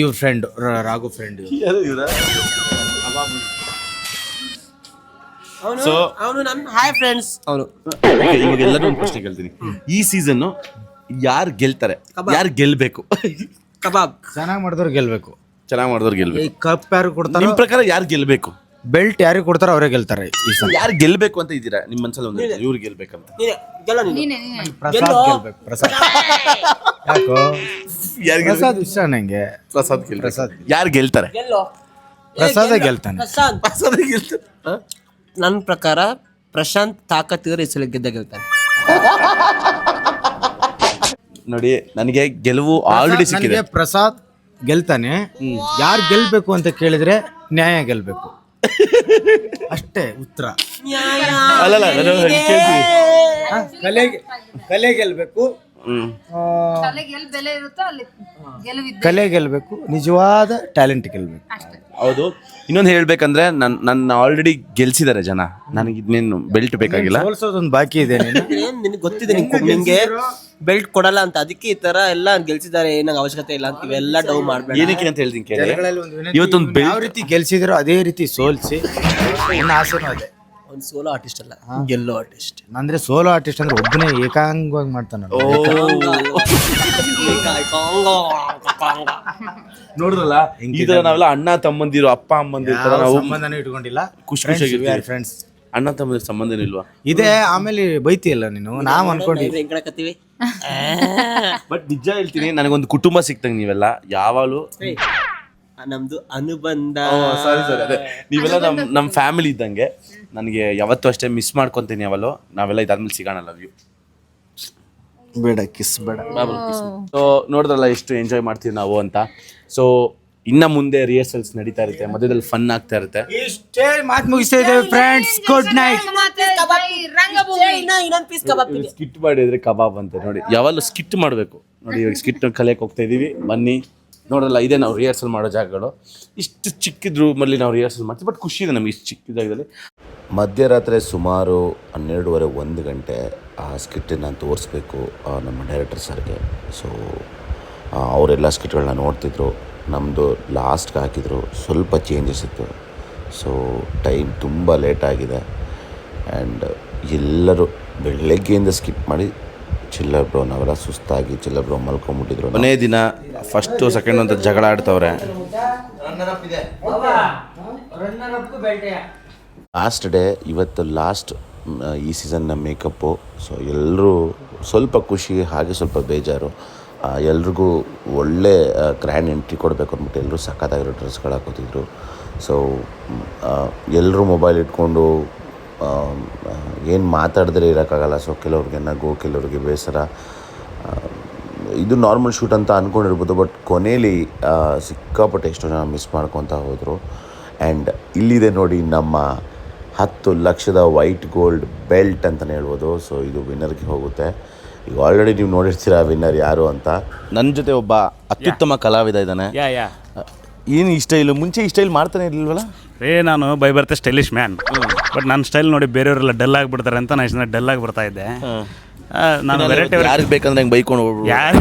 ಇವ್ರ ಫ್ರೆಂಡ್ ರಾಘು ಫ್ರೆಂಡ್ ಸೊ ಅವನು ನನ್ ಹಾಯ್ ಫ್ರೆಂಡ್ಸ್ ಅವನು ಇವಾಗ ಎಲ್ಲರೂ ಒಂದು ಪ್ರಶ್ನೆ ಕೇಳ್ತೀನಿ. ಈ ಸೀಸನ್ ಯಾರು ಗೆಲ್ತಾರೆ? ಯಾರು ಗೆಲ್ಬೇಕು? ಕಬಾಬ್. ಚೆನ್ನಾಗಿ ಮಾಡಿದವ್ರು ಗೆಲ್ಬೇಕು. ಚೆನ್ನಾಗಿ ಮಾಡಿದವ್ರು ಈ ಗೆಲ್ಬೇಕು ಕಪ್ ಯಾರು ಕೊಡ್ತಾರೆ ನಿಮ್ಮ ಪ್ರಕಾರ ಯಾರು ಗೆಲ್ಬೇಕು? ಬೆಲ್ಟ್ ಯಾರಿಗೆ ಕೊಡ್ತಾರೋ ಅವರೇ ಗೆಲ್ತಾರೆ ಈ ಸಲ. ಯಾರು ಗೆಲ್ಬೇಕು ಅಂತ ಇದ್ದೀರಾ? ನಿಮ್ಮ ಮನ್ಸಲ್ಲಿ ಒಂದು ಇವ್ರು ಗೆಲ್ಬೇಕಂತ. ಪ್ರಸಾದ್ ಗೆಲ್ಬೇಕು ಪ್ರಸಾದ್. ಯಾಕೋ? ಯಾರು ಪ್ರಸಾದ್ ಇಷ್ಟ ನಂಗೆ. ಪ್ರಸಾದ್ ಪ್ರಸಾದ್. ಯಾರು ಗೆಲ್ತಾರೆ? ಗೆಲ್ಲೋ. ಪ್ರಸಾದ ಗೆಲ್ತಾನೆ. ಪ್ರಶಾಂತ್ ಪ್ರಸಾದ್ ಗೆಲ್ತಾರೆ. ನನ್ನ ಪ್ರಕಾರ ಪ್ರಶಾಂತ್ ತಾಕತ್ತಿದ್ರೆ ಈ ಸಲ ಗೆದ್ದ ಗೆಲ್ತಾನೆ. ನೋಡಿ ನನಗೆ ಗೆಲುವು ಆಲ್ರೆಡಿ ಸಿಕ್ಕಿದೆ. ನನಗೆ ಪ್ರಸಾದ್ ಗೆಲ್ತಾನೆ. ಯಾರು ಗೆಲ್ಬೇಕು ಅಂತ ಕೇಳಿದ್ರೆ ನ್ಯಾಯ ಗೆಲ್ಬೇಕು. ಅಷ್ಟೇ ಉತ್ತರ. ಅಲ್ಲಲ್ಲ ನಾನು ಕೇಳ್ತೀನಿ. ಹ? ಕಲೆ ಕಲೆ ಗೆಲ್ಬೇಕು. ತಲೆಗೆ ಎಲ್ಲಿ ಬೆಲೆ ಇರುತ್ತೋ ಅಲ್ಲಿ ಗೆಲುವಿದ್ದೆ ಕಲೆ ಗೆಲ್ಬೇಕು ನಿಜವಾದ ಟ್ಯಾಲೆಂಟ್ ಗೆಲ್ಬೇಕು. ಹೌದು. ಇನ್ನೊಂದು ಹೇಳ್ಬೇಕಂದ್ರೆ ನನ್ ನನ್ನ ಆಲ್ರೆಡಿ ಗೆಲ್ಸಿದ್ದಾರೆ ಜನ. ನನಗೆ ಇನ್ನೇನು ಬೆಲ್ಟ್ ಬೇಕಾಗಿಲ್ಲ. ಸೋಲ್ಸೋದೊಂದು ಬಾಕಿ ಇದೆ ನೀನು? ಏನ್ ನಿನಗೆ ಗೊತ್ತಿದೆ ನಿಂಗೆ ನಿಂಗೆ ಬೆಲ್ಟ್ ಕೊಡಲ್ಲ ಅಂತ. ಅದಕ್ಕೆ ಈ ತರ ಎಲ್ಲ ಗೆಲ್ಸಿದ್ದಾರೆ ಏನಂಗ ಅವಶ್ಯಕತೆ ಇಲ್ಲ ಅಂತ ಇವೆಲ್ಲ ಡೌ ಮಾಡ್ಬೇಡ. ಏನಕ್ಕೆ ಅಂತ ಹೇಳ್ತೀನಿ ಕೇಳಿ. ಇವತ್ತೊಂದು ಯಾವ ಬೆಲ್ಟ್ ರೀತಿ ಗೆಲ್ಸಿದ್ರು ಅದೇ ರೀತಿ ಸೋಲ್ಸಿ. ನನ್ನ ಆಸೆನೂ ಅದೇ. ಅವ್ನು ಸೋಲೋ ಆರ್ಟಿಸ್ಟ್ ಅಲ್ಲ. ಗೆಲ್ಲೋ ಆರ್ಟಿಸ್ಟ್ ಅಂದ್ರೆ ಸೋಲೋ ಆರ್ಟಿಸ್ಟ್ ಅಂದ್ರೆ ಒಬ್ಬನೇ ಏಕಾಂಗವಾಗಿ ಮಾಡ್ತಾನ ನೋಡಿದ್ರಲ್ಲ ಈ ತರ ನಾವೆಲ್ಲ ಅಣ್ಣ ತಮ್ಮಂದಿರು ಅಪ್ಪ ಅಮ್ಮಂದಿರು ತರ ನಾವು ಸಂಬಂಧನೂ ಇಟ್ಕೊಂಡಿಲ್ಲ. ಖುಷಿ ಖುಷಿಯಾಗಿ ಫ್ರೆಂಡ್ಸ್ ಅಣ್ಣ ತಮ್ಮಂದಿರ ಸಂಬಂಧ ಇಲ್ವಾ? ಇದೆ ಆಮೇಲೆ ಬೈತಿಯಲ್ಲ ನೀನು? ನಾವ್ ಅನ್ಕೊಂಡಿ ಹೆಂಗಡಕತ್ತೀವಿ ಬಟ್ ನಿಜ ಹೇಳ್ತೀನಿ ನನಗೊಂದು ಕುಟುಂಬ ಸಿಕ್ತಂಗೆ ನೀವೆಲ್ಲ ಯಾವಾಗಲೂ ನಮ್ದು ಅನುಬಂಧ. ಸಾರಿ ಸಾರಿ. ಅದೇ ನೀವೆಲ್ಲ ನಮ್ ನಮ್ಮ ಫ್ಯಾಮಿಲಿ ಇದ್ದಂಗೆ ನನಗೆ ಯಾವತ್ತೂ ಅಷ್ಟೇ ಮಿಸ್ ಮಾಡ್ಕೊತೀನಿ ಯಾವಲ್ಲೋ ನಾವೆಲ್ಲ ಇದಾದ್ಮೇಲೆ ಸಿಗೋಣ ಲವ್ ಯು ಬೇಡ ಕಿಸ್ ಬೇಡ. ಸೊ ನೋಡಿದ್ರಲ್ಲ ಎಷ್ಟು ಎಂಜಾಯ್ ಮಾಡ್ತೀವಿ ನಾವು ಅಂತ. ಸೊ ಇನ್ನ ಮುಂದೆ ರಿಹರ್ಸಲ್ಸ್ ನಡೀತಾ ಇರುತ್ತೆ. ಮಧ್ಯದಲ್ಲಿ ಫನ್ ಆಗ್ತಾ ಇರುತ್ತೆ. ಇಷ್ಟೇ ಮಾತು ಮುಗಿಸ್ತಾ ಇದ್ದೇವೆ ಫ್ರೆಂಡ್ಸ್ ಗುಡ್ ನೈಟ್ ಸ್ಕಿಟ್ ಮಾಡಿದ್ರೆ ಕಬಾಬ್ ಅಂತ ನೋಡಿ. ಯಾವಾಗಲೂ ಸ್ಕಿಟ್ ಮಾಡಬೇಕು. ನೋಡಿ ಇವಾಗ ಸ್ಕಿಟ್ ಕಲಿಯಕ್ಕೆ ಹೋಗ್ತಾ ಇದೀವಿ. ಬನ್ನಿ. ನೋಡಲ್ಲ ಇದೇ ನಾವು ರಿಹರ್ಸಲ್ ಮಾಡೋ ಜಾಗಗಳು. ಇಷ್ಟು ಚಿಕ್ಕದ ರೂಮಲ್ಲಿ ನಾವು ರಿಹರ್ಸಲ್ ಮಾಡ್ತೀವಿ ಬಟ್ ಖುಷಿ ಇದೆ ನಮಗೆ ಇಷ್ಟು ಚಿಕ್ಕ ಜಾಗದಲ್ಲಿ. ಮಧ್ಯರಾತ್ರಿ ಸುಮಾರು ಹನ್ನೆರಡುವರೆ, ಒಂದು ಗಂಟೆ ಆ ಸ್ಕಿಟ್ಟನ್ನು ನಾನು ತೋರಿಸ್ಬೇಕು ನಮ್ಮ ಡೈರೆಕ್ಟರ್ ಸರ್ಗೆ. ಸೊ ಅವರೆಲ್ಲ ಸ್ಕಿಟ್ಗಳನ್ನ ನೋಡ್ತಿದ್ರು ನಮ್ಮದು ಲಾಸ್ಟ್ಗೆ ಹಾಕಿದ್ರು, ಸ್ವಲ್ಪ ಚೇಂಜಸ್ ಇತ್ತು. ಸೊ ಟೈಮ್ ತುಂಬ ಲೇಟ್ ಆಗಿದೆ. ಆ್ಯಂಡ್ ಎಲ್ಲರೂ ಬೆಳಗ್ಗೆಯಿಂದ ಸ್ಕಿಪ್ ಮಾಡಿ ಚಿಲ್ಲರ್ ಬ್ರೋ ನಾವೆಲ್ಲ ಸುಸ್ತಾಗಿ ಚಿಲ್ಲರ್ ಬ್ರೋ ಮಲ್ಕೊಂಡ್ಬಿಟ್ಟಿದ್ರು ಕೊನೆ ದಿನ ಫಸ್ಟು ಸೆಕೆಂಡ್ ಅಂತ ಜಗಳ ಆಡ್ತವ್ರೆ. ಲಾಸ್ಟ್ ಡೇ ಇವತ್ತು ಲಾಸ್ಟ್ ಈ ಸೀಸನ್ನ ಮೇಕಪ್ಪು ಸೊ ಎಲ್ಲರೂ ಸ್ವಲ್ಪ ಖುಷಿ ಹಾಗೆ ಸ್ವಲ್ಪ ಬೇಜಾರು. ಎಲ್ರಿಗೂ ಒಳ್ಳೆ ಗ್ರ್ಯಾಂಡ್ ಎಂಟ್ರಿ ಕೊಡಬೇಕು ಅಂದ್ಬಿಟ್ಟು ಎಲ್ಲರೂ ಸಖತ್ತಾಗಿರೋ ಡ್ರೆಸ್ಗಳು ಹಾಕೋತಿದ್ರು. ಸೊ ಎಲ್ಲರೂ ಮೊಬೈಲ್ ಇಟ್ಕೊಂಡು ಏನು ಮಾತಾಡಿದ್ರೆ ಇರೋಕ್ಕಾಗಲ್ಲ. ಸೊ ಕೆಲವ್ರಿಗೆ ನಗು ಕೆಲವ್ರಿಗೆ ಬೇಸರ. ಇದು ನಾರ್ಮಲ್ ಶೂಟ್ ಅಂತ ಅಂದ್ಕೊಂಡಿರ್ಬೋದು ಬಟ್ ಕೊನೇಲಿ ಸಿಕ್ಕಾಪಟ್ಟೆ ಎಷ್ಟೋ ಜನ ಮಿಸ್ ಮಾಡ್ಕೊತಾ ಹೋದರು. ಆ್ಯಂಡ್ ಇಲ್ಲಿದೆ ನೋಡಿ ನಮ್ಮ ಹತ್ತು ಲಕ್ಷದ ವೈಟ್ ಗೋಲ್ಡ್ ಬೆಲ್ಟ್ ಅಂತಲೇ ಹೇಳ್ಬೋದು. ಸೊ ಇದು ವಿನ್ನರ್ಗೆ ಹೋಗುತ್ತೆ. ಈಗ ಆಲ್ರೆಡಿ ನೀವು ನೋಡಿರ್ತೀರ ವಿನ್ನರ್ ಯಾರು ಅಂತ. ನನ್ನ ಜೊತೆ ಒಬ್ಬ ಅತ್ಯುತ್ತಮ ಕಲಾವಿದ ಇದ್ದಾನೆ. ಯಾ ಯಾ ಏನು ಈ ಸ್ಟೈಲು ಮುಂಚೆ ಈ ಸ್ಟೈಲ್ ಮಾಡ್ತಾನೆ ಇರಲಿಲ್ವಲ್ಲ? ರೇ ನಾನು ಬೈ ಬರ್ತೆ ಸ್ಟೈಲಿಶ್ ಮ್ಯಾನ್ ಬಟ್ ನನ್ನ ಸ್ಟೈಲ್ ನೋಡಿ ಬೇರೆಯವರೆಲ್ಲ ಡಲ್ ಆಗಿಬಿಡ್ತಾರೆ ಅಂತ ನಾನು ಡಲ್ ಆಗಿ ಬರ್ತಾ ಇದ್ದೆ. ಆ, ನಾನು ವೆರೈಟಿ ಯಾರಿಗೆ ಬೇಕಂದ್ರೆ ಹಂಗೆ ಬೈಕೊಂಡು ಹೋಗ್ಬಿಡು ಯಾರು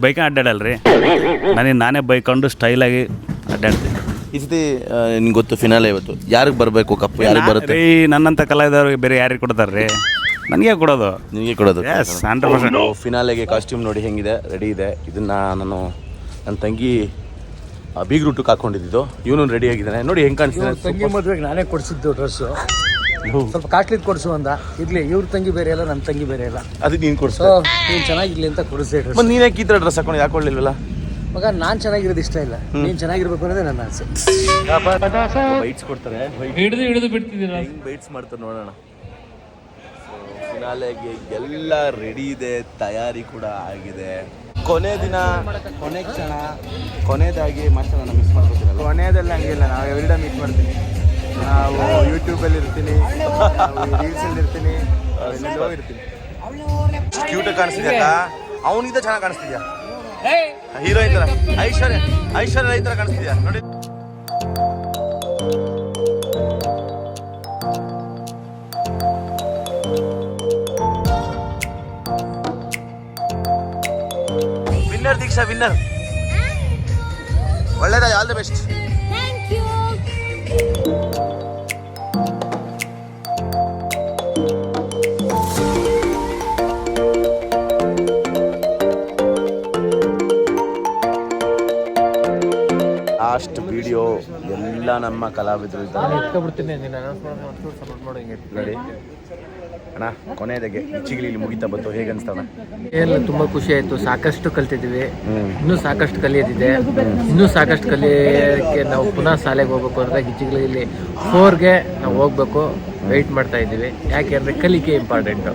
ಬೈಕ್ ಅಡ್ಡಾಡಲ್ರಿ ನನಗೆ ನಾನೇ ಬೈಕೊಂಡು ಸ್ಟೈಲಾಗಿ ಅಡ್ಡಾಡ್ತೀನಿ ಈ ಸತಿ ನಿಂಗೆ ಗೊತ್ತು ಫಿನಾಲೆ ಇವತ್ತು. ಯಾರಿಗೆ ಬರಬೇಕು ಕಪ್ಪು ಯಾರಿಗೆ ಬರುತ್ತೆ? ರೀ ನನ್ನಂಥ ಕಲಾವಿದವ್ರಿಗೆ ಬೇರೆ ಯಾರಿಗೆ ಕೊಡ್ತಾರೆ ರೀ? ನನಗೆ ಕೊಡೋದು. ನಿಮಗೆ ಕೊಡೋದು. ಎಸ್ ಹಂಡ್ರೆಡ್ ಪರ್ಸೆಂಟ್ ಫಿನಾಲೆಗೆ ಕಾಸ್ಟ್ಯೂಮ್ ನೋಡಿ ಹೆಂಗಿದೆ ರೆಡಿ ಇದೆ. ಇದನ್ನ ನಾನು ನನ್ನ ತಂಗಿ ಬೀಗ್ರೂಟಕ್ಕೆ ಹಾಕೊಂಡಿದ್ದು. ಇವನು ರೆಡಿ ಆಗಿದ್ದಾನೆ. ನೋಡಿ ಹೆಂಗ್ ಕಾಣಿಸ್ತಾನೆ ತಂಗಿ ಮದುವೆಗೆ ನಾನೇ ಕೊಡಿಸಿದ್ದು ಡ್ರೆಸ್ಸು ಸ್ವಲ್ಪ ಕಾಸ್ಟ್ಲಿ ಕೊಡಿಸು ಅಂದ. ಇರ್ಲಿ ಇವ್ರ ತಂಗಿ ಬೇರೆ ಇಲ್ಲ ನನ್ನ ತಂಗಿ ಬೇರೆ ಇಲ್ಲ. ಅದಕ್ಕೆ ನೀನು ಕೊಡಿಸು. ನೀನು ಚೆನ್ನಾಗಿರ್ಲಿ ಅಂತ ಕೊಡಿಸಿ ಡ್ರೆಸ್ ನೀನೇ ಈ ಥರ ಡ್ರೆಸ್ ಹಾಕೊಂಡು ಯಾಕೊಳ್ಳಿಲ್ವಲ್ಲ ಮಗ ನಾನು ಚೆನ್ನಾಗಿರೋದು ಇಷ್ಟ ಇಲ್ಲ. ನೀನು ಚೆನ್ನಾಗಿರ್ಬೇಕು ಅನ್ನೋದೇ ನನ್ನ ಆಸೆ. ಬೈಟ್ಸ್ ಕೊಡ್ತಾರೆ. ಹಿಡಿದು ಹಿಡಿದು ಬಿಡ್ತಿದ್ದೀನಿ ಹೆಂಗ್ ಬೈಟ್ಸ್ ಮಾಡ್ತಾರೆ ನೋಡೋಣ. ಫಿನಾಲೆಗೆ ಎಲ್ಲ ರೆಡಿ ಇದೆ ತಯಾರಿ ಕೂಡ ಆಗಿದೆ. ಕೊನೆ ದಿನ ಕೊನೆ ಕ್ಷಣ ಕೊನೆಯದಾಗಿ ಮಾಸ್ಟರ್ ನಾನು ಮಿಸ್ ಮಾಡ್ಕೊತೀರಲ್ಲ ಕೊನೆಯದಲ್ಲಿ ಹಂಗಿಲ್ಲ ನಾವು ಎವ್ರಿಡೇ ಮೀಟ್ ಮಾಡ್ತೀನಿ ನಾವು ಯೂಟ್ಯೂಬಲ್ಲಿ ಇರ್ತೀನಿ ರೀಲ್ಸಲ್ಲಿ ಇರ್ತೀನಿ ಇರ್ತೀನಿ. ಕ್ಯೂಟ್ ಕಾಣಿಸ್ತಿದ್ಯಾ ಅವನಿಂದ ಚೆನ್ನಾಗಿ ಕಾಣಿಸ್ತಿದ್ಯಾ? ಹೀರೋಯಿನ್ ಥರ ಐಶ್ವರ್ಯ ಐಶ್ವರ್ಯ ರೈ ಥರ ಕಾಣಿಸ್ತಿದ್ಯಾ? ನೋಡಿ. Winner Deeksha winner ಒಳ್ಳೇದಾಗಿ all the best last video ಎಲ್ಲ ನಮ್ಮ ಕಲಾವಿದರು ಇದ್ದಾರೆ. ನೋಡಿ ಅಣ್ಣ ಕೊನೆಯದಾಗೆ ಚಿಗಿಲಿ ಮುಗಿತಾ ಬಂತು ಹೇಗೆ ಅನ್ಸ್ತಾವ ತುಂಬಾ ತುಂಬ ಖುಷಿ ಆಯಿತು. ಸಾಕಷ್ಟು ಕಲ್ತಿದ್ದೀವಿ ಇನ್ನೂ ಸಾಕಷ್ಟು ಕಲಿಯೋದಿದೆ. ಇನ್ನೂ ಸಾಕಷ್ಟು ಕಲಿಯೋಕ್ಕೆ ನಾವು ಪುನಃ ಶಾಲೆಗೆ ಹೋಗ್ಬೇಕು ಅಂದರೆ ಇಲ್ಲಿ ಫೋರ್ಗೆ ನಾವು ಹೋಗ್ಬೇಕು ವೆಯ್ಟ್ ಮಾಡ್ತಾ ಇದ್ದೀವಿ. ಯಾಕೆಂದ್ರೆ ಕಲಿಕೆ ಇಂಪಾರ್ಟೆಂಟು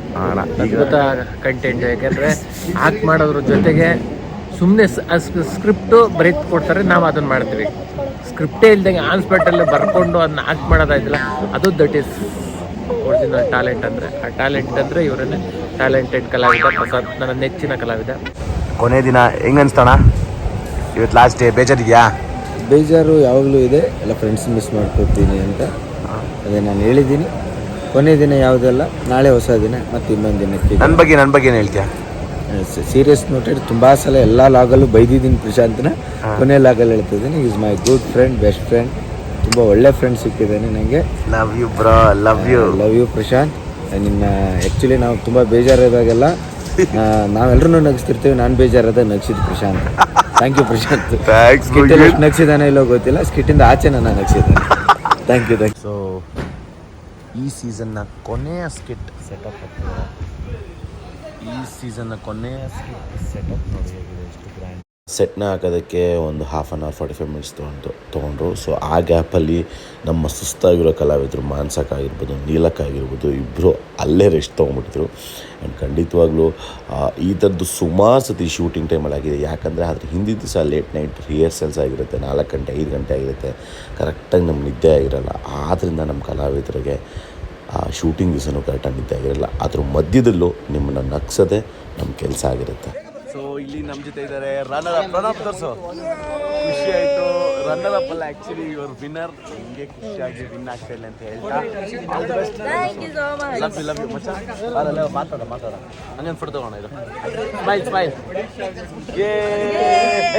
ಅದ್ಭುತ ಕಂಟೆಂಟ್ ಯಾಕೆಂದ್ರೆ ಆಕ್ಟ್ ಮಾಡೋದ್ರ ಜೊತೆಗೆ ಸುಮ್ಮನೆ ಸ್ಕ್ರಿಪ್ಟು ಬರೀತ್ ಕೊಡ್ತಾರೆ ನಾವು ಅದನ್ನು ಮಾಡ್ತೀವಿ. ಸ್ಕ್ರಿಪ್ಟೇ ಇಲ್ದಂಗೆ ಆನ್ಸ್ಪೆಟಲ್ಲೇ ಬರ್ಕೊಂಡು ಅದನ್ನ ಆಕ್ಟ್ ಮಾಡೋದಾಯ್ತಲ್ಲ ಅದು ದಟ್ ಈಸ್ ಒರಿಜಿನಲ್ ಟ್ಯಾಲೆಂಟ್ ಅಂದರೆ. ಆ ಟ್ಯಾಲೆಂಟ್ ಅಂದರೆ ಇವರನ್ನೇ ಟ್ಯಾಲೆಂಟೆಡ್ ಕಲಾವಿದ ಪ್ರಸಾದ್ ನನ್ನ ನೆಚ್ಚಿನ ಕಲಾವಿದ. ಕೊನೆ ದಿನ ಹೆಂಗೆ ಅನ್ಸ್ತಾಣ ಇವತ್ತು ಲಾಸ್ಟ್ ಡೇ ಬೇಜಾರಿದೆಯಾ? ಬೇಜಾರು ಯಾವಾಗಲೂ ಇದೆ. ಎಲ್ಲ ಫ್ರೆಂಡ್ಸ್ ಮಿಸ್ ಮಾಡ್ಕೊತೀನಿ ಅಂತ. ಅದೇ ನಾನು ಹೇಳಿದ್ದೀನಿ. ಕೊನೆ ದಿನ ಯಾವುದಲ್ಲ ನಾಳೆ ಹೊಸ ದಿನ ಮತ್ತು ಇನ್ನೊಂದು ದಿನಕ್ಕೆ. ನನ್ನ ಬಗ್ಗೆ ನನ್ನ ಬಗ್ಗೆ ಏನು ಹೇಳ್ತೀಯಾ? ಸೀರಿಯಸ್ ನೋಟೆಡ್ ತುಂಬ ಸಲ ಎಲ್ಲ ಲಾಗಲ್ಲೂ ಬೈದಿದ್ದೀನಿ ಪ್ರಶಾಂತ್ನ. ಕೊನೆ ಲಾಗಲ್ಲಿ ಹೇಳ್ತಿದ್ದೀನಿ is my good friend best friend ತುಂಬ ಒಳ್ಳೆ ಫ್ರೆಂಡ್ ಸಿಕ್ಕಿದ್ದೇನೆ ನನಗೆ. Love you bro love you love you Prashanth ನಿನ್ನ ಆ್ಯಕ್ಚುಲಿ ನಾವು ತುಂಬ ಬೇಜಾರಾದಾಗೆಲ್ಲ ನಾವೆಲ್ಲರೂ ನಗಿಸ್ತಿರ್ತೀವಿ ನಾನು ಬೇಜಾರಾದ ನಗಿಸಿದ್ದು Prashanth. Thank you Prashanth. Skit ನಗಿಸಿದಾನೆ ಇಲ್ಲೋ ಗೊತ್ತಿಲ್ಲ ಸ್ಕಿಟ್ಟಿಂದ ಆಚೆ ನಾನು ನಗಿಸಿದ್ದಾನೆ ಥ್ಯಾಂಕ್ ಯು ಥ್ಯಾಂಕ್ ಸೊ ಈ ಸೀಸನ್ನ ಕೊನೆಯ ಸ್ಕಿಟ್ ಸೆಟಪ್ ಈ ಸೀಸನ್ನ ಕೊನೆಯ ಸ್ಕಿಟ್ ಸೆಟಪ್ ನೋಡಿ ಹೇಗಿದೆ ಎಷ್ಟು ಗ್ರ್ಯಾಂಡ್ ಸೆಟ್ನ ಹಾಕೋದಕ್ಕೆ ಒಂದು half an hour forty five minutes ತೊಗೊಂಡು, ತೊಗೊಂಡ್ರು. ಸೊ ಆ ಗ್ಯಾಪಲ್ಲಿ ನಮ್ಮ ಸುಸ್ತಾಗಿರೋ ಕಲಾವಿದರು ಮಾನ್ಸಕ್ಕಾಗಿರ್ಬೋದು, ನೀಲಕ್ಕಾಗಿರ್ಬೋದು ಇಬ್ಬರು ಅಲ್ಲೇ ರೆಸ್ಟ್ ತೊಗೊಂಡ್ಬಿಟ್ಟಿದ್ರು. ಆ್ಯಂಡ್ ಖಂಡಿತವಾಗ್ಲೂ ಈ ಥರದ್ದು ಸುಮಾರು ಸತಿ ಶೂಟಿಂಗ್ ಟೈಮಲ್ಲಿ ಆಗಿದೆ. ಯಾಕಂದರೆ ಅದ್ರ ಹಿಂದಿನ ದಿವಸ ಲೇಟ್ ನೈಟ್ ರಿಹರ್ಸಲ್ಸ್ ಆಗಿರುತ್ತೆ, ನಾಲ್ಕು ಗಂಟೆ, ಐದು ಗಂಟೆ ಆಗಿರುತ್ತೆ. ಕರೆಕ್ಟಾಗಿ ನಮ್ಗೆ ನಿದ್ದೆ ಆಗಿರಲ್ಲ. ಆದ್ದರಿಂದ ನಮ್ಮ ಕಲಾವಿದರಿಗೆ, ಆ ಶೂಟಿಂಗ್ ದಿವಸನೂ ಕರೆಕ್ಟಾಗಿ ನಿದ್ದೆ ಆಗಿರಲ್ಲ. ಅದ್ರ ಮಧ್ಯದಲ್ಲೂ ನಿಮ್ಮನ್ನ ನಗ್ಸೋದೆ ನಮ್ಮ ಕೆಲಸ ಆಗಿರುತ್ತೆ. ಸೊ ಇಲ್ಲಿ ನಮ್ಮ ಜೊತೆ ಇದ್ದಾರೆ ರನ್ನರ್ ಅಪ್ ರನ್ ಅಪ್ ತೋರಿಸು. ಖುಷಿ ಆಯಿತು. ರನ್ನರ್ ಅಪ್ ಅಲ್ಲ ಆ್ಯಕ್ಚುಲಿ ಇವರು ವಿನ್ನರ್ ಹಿಂಗೆ ಖುಷಿಯಾಗಿ ವಿನ್ ಆಗ್ತಾ ಇಲ್ಲ ಅಂತ ಹೇಳ್ತಾ. ಲವ್ ಯು ಲವ್ ಯು ಮಚ್ಚ. ಅಲ್ಲ ಮಾತಾಡ ಮಾತಾಡ. ಹಂಗೇನು ಫೋಟೋ ತಗೋಣ ಇದು. ಸ್ಮೈಲ್ ಸ್ಮೈಲ್ ಏ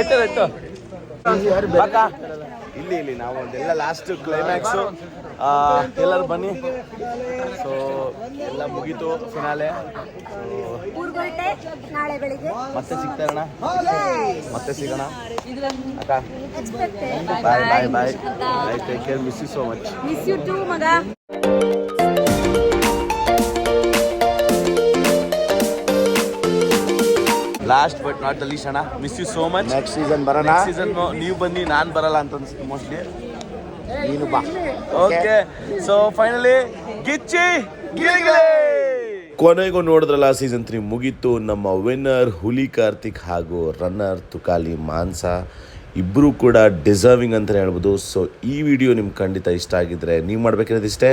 ಎತ್ತದ ಎತ್ತು ಬಾಕ. ಇಲ್ಲಿ ಇಲ್ಲಿ ನಾವು ಅದೆಲ್ಲ ಲಾಸ್ಟ್ ಕ್ಲೈಮ್ಯಾಕ್ಸು ಎಲ್ಲರೂ ಬನ್ನಿ. ಸೊ ಎಲ್ಲ ಮುಗೀತು ಫಿನಾಲೆ ಮತ್ತೆ ಸಿಗ್ತಾ ಮತ್ತೆ ಸಿಗ್ತಾರಣ ಮತ್ತೆ ಸಿಗೋಣ? ಅಕ್ಕ? Bye bye bye bye take care miss you so much miss you too ಮಗ. Last but not the least ಅಣ್ಣ miss you so much next season ಬರೋಣ. ಸೀಸನ್ ನೀವು ಬನ್ನಿ ನಾನು ಬರಲ್ಲ ಅಂತ ಅನ್ಸುತ್ತೆ ಮೋಸ್ಟ್ಲಿ ನೀನು ಬಾ. Okay so finally Gichchi Giligili ಕೊನೆಗೂ ನೋಡಿದ್ರಲ್ಲ ಸೀಸನ್ ತ್ರೀ ಮುಗೀತು. ನಮ್ಮ ವಿನ್ನರ್ ಹುಲಿ ಕಾರ್ತಿಕ್ ಹಾಗೂ ರನ್ನರ್ ತುಕಾಲಿ ಮಾನ್ಸ. ಇಬ್ಬರು ಕೂಡ ಡಿಸರ್ವಿಂಗ್ ಅಂತಲೇ ಹೇಳ್ಬೋದು. ಸೊ ಈ ವಿಡಿಯೋ ನಿಮ್ಗೆ ಖಂಡಿತ ಇಷ್ಟ ಆಗಿದ್ರೆ ನೀವು ಮಾಡಬೇಕಿರೋದು ಇಷ್ಟೇ?